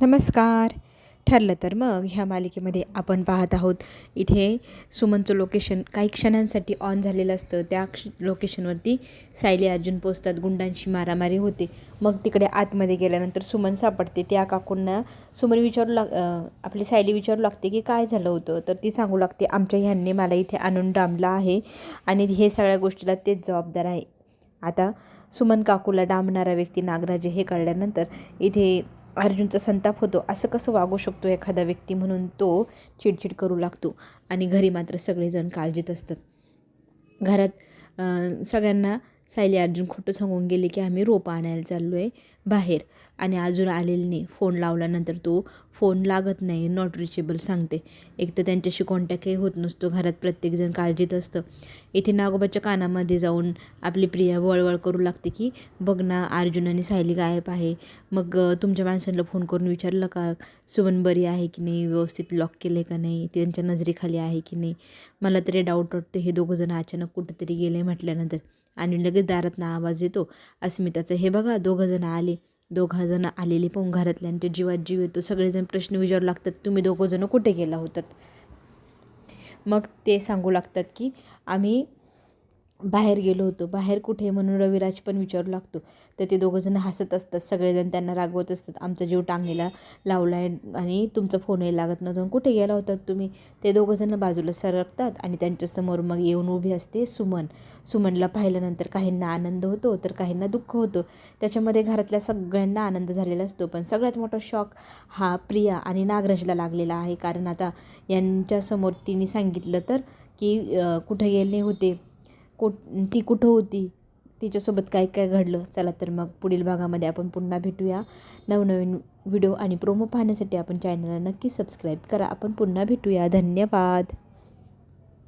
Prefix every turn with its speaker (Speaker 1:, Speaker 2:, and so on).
Speaker 1: नमस्कार. ठरलं तर मग ह्या मालिकेमध्ये आपण पाहत आहोत इथे सुमनचं लोकेशन काही क्षणांसाठी ऑन झालेलं असतं. त्या क्ष लोकेशनवरती सायली अर्जुन पोचतात गुंडांशी मारामारी होते. मग तिकडे आतमध्ये गेल्यानंतर सुमन सापडते. त्या काकूंना सुमन विचारू लाग आपली सायली विचारू लागते की काय झालं होतं? तर ती सांगू लागते आमच्या ह्यांनी मला इथे आणून डांबलं आहे आणि हे सगळ्या गोष्टीला तेच जबाबदार आहे. आता सुमन काकूला डांबणारा व्यक्ती नागराज हे कळल्यानंतर इथे अर्जुनचा संताप होतो. असं कसं वागू शकतो एखादा व्यक्ती म्हणून तो चिडचिड करू लागतो आणि घरी मात्र सगळेजण काळजीत असतात. घरात सगळ्यांना सायली अर्जुन खोटं सांगून गेले की आम्ही रोपं आणायला चाललो आहे बाहेर. आणि अजून आलेले नाही. फोन लावल्यानंतर तो फोन लागत नाही नॉट रिचेबल सांगते. एक तर त्यांच्याशी कॉन्टॅक्टही होत नसतो. घरात प्रत्येकजण काळजीत असतं. इथे नागोबाच्या कानामध्ये जाऊन आपली प्रिया वळवळ करू लागते की बघ ना अर्जुन आणि सायली गायब आहे. मग तुमच्या माणसांना फोन करून विचारलं का? सुमन बरी आहे की नाही? व्यवस्थित लॉक केले का नाही? त्यांच्या नजरेखाली आहे की नाही? मला तरी डाऊट वाटतं हे दोघंजण अचानक कुठंतरी गेले म्हटल्यानंतर. आणि लगेच दारातनं आवाज येतो. अस्मिताचं हे बघा दोघंजणं आले. दोघंजणं आलेले पाहून घरातल्यांच्या जीवात जीव येतो. सगळेजण प्रश्न विचारू लागतात तुम्ही दोघंजणं कुठे गेला होतात? मग ते सांगू लागतात की आम्ही बाहेर गेलो होतो. बाहेर कुठे म्हणून रविराज पण विचारू लागतो. तर ते दोघंजण हसत असतात. सगळेजण त्यांना रागवत असतात. आमचा जीव टांगणीला लावला आहे आणि तुमचा फोनही लागत नव्हता. कुठे गेला होतात तुम्ही? ते दोघंजण बाजूला सरकतात आणि त्यांच्यासमोर मग येऊन उभी असते सुमन. सुमनला पाहिल्यानंतर काहींना आनंद होतो तर काहींना दुःख होतं. त्याच्यामध्ये घरातल्या सगळ्यांना आनंद झालेला असतो. पण सगळ्यात मोठा शॉक हा प्रिया आणि नागराजला लागलेला आहे. कारण आता यांच्यासमोर तिने सांगितलं तर की कुठे गेले होते? कुठ ती कुठं होती? तिच्यासोबत काय काय घडलं? चला तर मग पुढील भागामध्ये आपण पुन्हा भेटूया. नवनवीन व्हिडिओ आणि प्रोमो पाहण्यासाठी आपण चॅनलला नक्की सबस्क्राईब करा. आपण पुन्हा भेटूया. धन्यवाद.